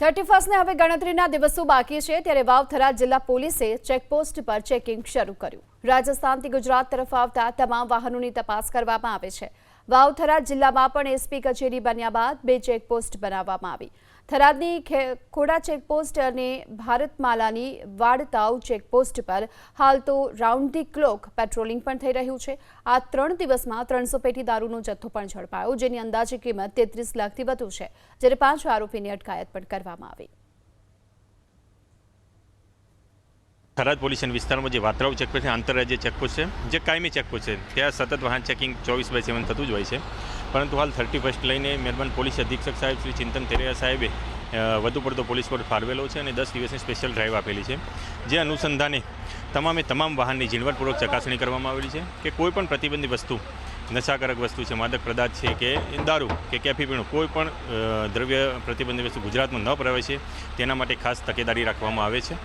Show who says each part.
Speaker 1: Thirty ફર્સ્ટને હવે ગણતરીના દિવસો બાકી છે, ત્યારે વાવથરા જિલ્લા પોલીસે ચેકપોસ્ટ પર ચેકિંગ શરૂ કર્યું. રાજસ્થાનથી ગુજરાત તરફ આવતા તમામ વાહનોની તપાસ કરવામાં આવે છે. વાવથરા જિલ્લામાં પણ એસપી કચેરી બન્યા બાદ બે ચેકપોસ્ટ બનાવવામાં આવી. થરાદની ખોડા ચેકપોસ્ટ અને ભારતમાલાની વાડતાવ ચેકપોસ્ટ પર હાલ તો રાઉન્ડ ધી ક્લોક પેટ્રોલિંગ પણ થઈ રહ્યું છે. આ ત્રણ દિવસમાં ત્રણસો પેટી દારૂનો જથ્થો પણ ઝડપાયો, જેની અંદાજે કિંમત તેત્રીસ લાખથી વધુ છે, જ્યારે પાંચ આરોપીની અટકાયત પણ કરવામાં આવી.
Speaker 2: થરાદ પોલીસ વિસ્તારમાં જે વાત્રાવ ચેકપોસ્ટ છે, આંતરરાજ્ય ચેકપોસ્ટ છે, જે કાયમી ચેકપોસ્ટ છે, ત્યાં સતત વાહન ચેકિંગ ચોવીસ બાય સેવન થતું જ હોય છે. પરંતુ હાલ થર્ટી ફર્સ્ટ લઈને મહેરબાન પોલીસ અધિક્ષક સાહેબ શ્રી ચિંતન તેરિયા સાહેબે વધુ પડતો પોલીસ પર ફાળવેલો છે અને દસ દિવસની સ્પેશિયલ ડ્રાઈવ આપેલી છે. જે અનુસંધાને તમામે તમામ વાહનની ઝીણવટપૂર્વક ચકાસણી કરવામાં આવેલી છે કે કોઈ પણ પ્રતિબંધિત વસ્તુ, નશાકારક વસ્તુ છે, માદક પદાર્થ છે કે દારૂ કે કેફી પીણું, કોઈ પણ દ્રવ્ય પ્રતિબંધિત વસ્તુ ગુજરાતમાં ન પ્રવેશે તેના માટે ખાસ તકેદારી રાખવામાં આવે છે.